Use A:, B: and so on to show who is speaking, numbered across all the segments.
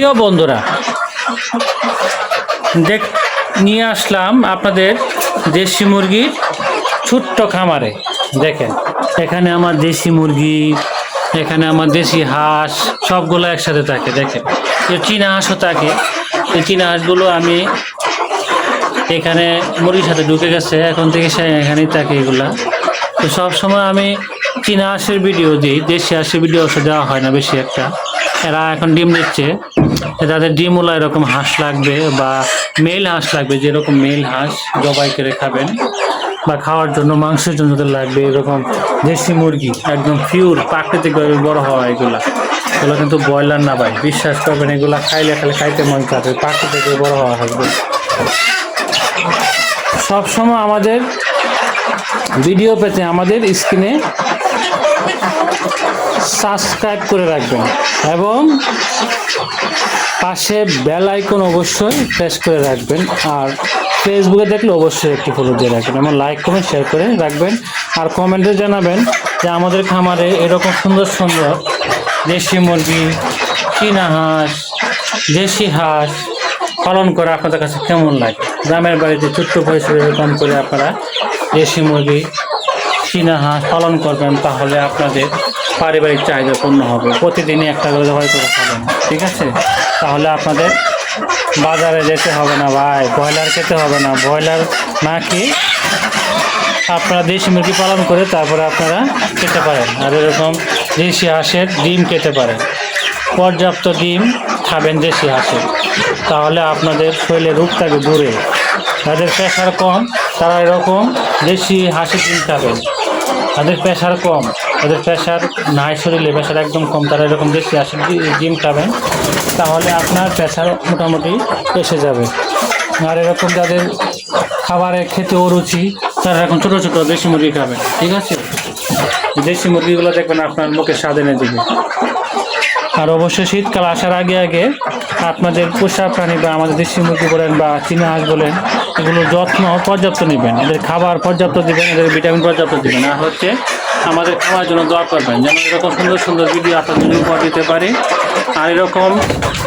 A: প্রিয় বন্ধুরা, দেখ, নিয়ে আসলাম আপনাদের দেশি মুরগির ছোট্ট খামারে। দেখেন, এখানে আমার দেশি মুরগি, এখানে আমার দেশি হাঁস, সবগুলো একসাথে থাকে, দেখেন। এই চীনা হাঁসও থাকে, এই চীনা হাঁসগুলো আমি এখানে মুরগির সাথে ঢুকে গেছে, এখন থেকে সে এখানেই থাকে এগুলা। তো সবসময় আমি চীনা হাঁসের ভিডিও দিই, দেশি হাঁসের ভিডিও দেওয়া হয় না বেশি একটা। এরা এখন ডিম দিচ্ছে তাদের ডিমওলা এরকম হাঁস লাগবে বা মেল হাঁস লাগবে, যেরকম মেল হাঁস জবাই করে খাবেন বা খাওয়ার জন্য, মাংসের জন্য যাদের লাগবে এরকম দেশি মুরগি, একদম পিওর প্রাকৃতিকভাবে বড় হওয়া এগুলা। এগুলো কিন্তু ব্রয়লার না ভাই, বিশ্বাস করবেন, এগুলা খাইলে খাইলে খাইতে মন চাবে, প্রাকৃতিক বড় হওয়া হবে সবসময় আমাদের ভিডিও পেতে, আমাদের স্ক্রিনে সাবস্ক্রাইব করে রাখবেন এবং পাশে বেল আইকন অবশ্যই প্রেস করে রাখবেন। আর ফেসবুকে দেখলে অবশ্যই একটি ফলো দিয়ে রাখবেন এবং লাইক কমেন্ট শেয়ার করে রাখবেন। আর কমেন্টে জানাবেন যে আমাদের খামারে এরকম সুন্দর সুন্দর দেশি মুরগি, চীনা হাঁস, দেশি হাঁস পালন করা আপনাদের কাছে কেমন লাগে? গ্রামের বাড়িতে ছোট্ট পরিসরে এরকম করে আপনারা দেশি মুরগি চীনা হাঁস পালন করবেন, তাহলে আপনাদের পারিবারিক চাহিদা পূর্ণ হবে। প্রতিদিনই একটা করে জবাই করে খাবেন, ঠিক আছে? তাহলে আপনাদের বাজারে যেতে হবে না ভাই, ব্রয়লার খেতে হবে না। ব্রয়লার না খেয়ে আপনারা দেশি মুরগি পালন করে তারপরে আপনারা খেতে পারেন। আর এরকম দেশি হাঁসের ডিম খেতে পারেন। পর্যাপ্ত ডিম খাবেন দেশি হাঁসের। তাহলে আপনাদের শরীরে রোগ থাকে দূরে। যাদের প্রেশার কম, তারা এরকম দেশি হাঁসের ডিম খাবেন। তাদের প্রেশার কম। তাদের প্রেশার নাই শরীরে প্রেশার একদম কম। তারা এরকম বেশি আসে ডিম খাবেন তাহলে আপনার প্রেশার মোটামুটি এসে যাবে। আর এরকম যাদের খাবারে খেতে অরুচি, তারা এখন ছোটো ছোটো দেশি মুরগি খাবেন ঠিক আছে? দেশি মুরগিগুলো দেখবেন আপনার মুখে স্বাদ এনে দিবে। আর অবশ্যই শীতকাল আসার আগে আগে আপনাদের পোষা প্রাণী বা আমাদের দেশি মুরগি বলেন বা চীনা হাঁস বলেন এগুলো যত্ন পর্যাপ্ত নেবেন। এদের খাবার পর্যাপ্ত দিবেন, এদের ভিটামিন পর্যাপ্ত দিবেন। আর হচ্ছে আমাদের খাওয়ার জন্য দোয়া করবেন যেন এরকম সুন্দর সুন্দর ভিডিও আপনাদের জন্য উপহার দিতে পারি। আর এরকম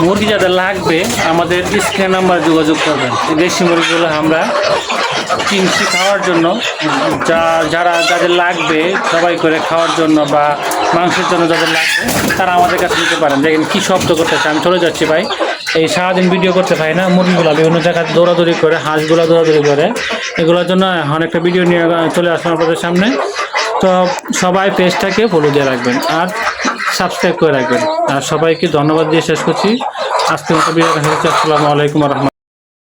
A: মুরগি যাদের লাগবে, আমাদের স্ক্রিন নাম্বার যোগাযোগ করবেন। এই দেশি মুরগিগুলো আমরা কিনছি খাওয়ার জন্য, যা যারা যাদের লাগবে সবাই করে খাওয়ার জন্য বা মাংসের জন্য যাদের লাগবে, তারা আমাদের কাছে নিতে পারেন। দেখেন কী শব্দ করতেছে, আমি চলে যাচ্ছি ভাই। এই সারাদিন ভিডিও করতে পারি না, মুরগিগুলো বিভিন্ন জায়গায় দৌড়াদৌড়ি করে, হাঁসগুলো দৌড়াদৌড়ি করে। এগুলোর জন্য অনেকটা ভিডিও নিয়ে চলে আসলাম আপনাদের সামনে। তো সবাই পেজটাকে ফলো দিয়ে রাখবেন আর সাবস্ক্রাইব করে রাখবেন। আর সবাইকে ধন্যবাদ দিয়ে শেষ করছি। আজকের মতো দেখা আসসালামু আলাইকুম রহমান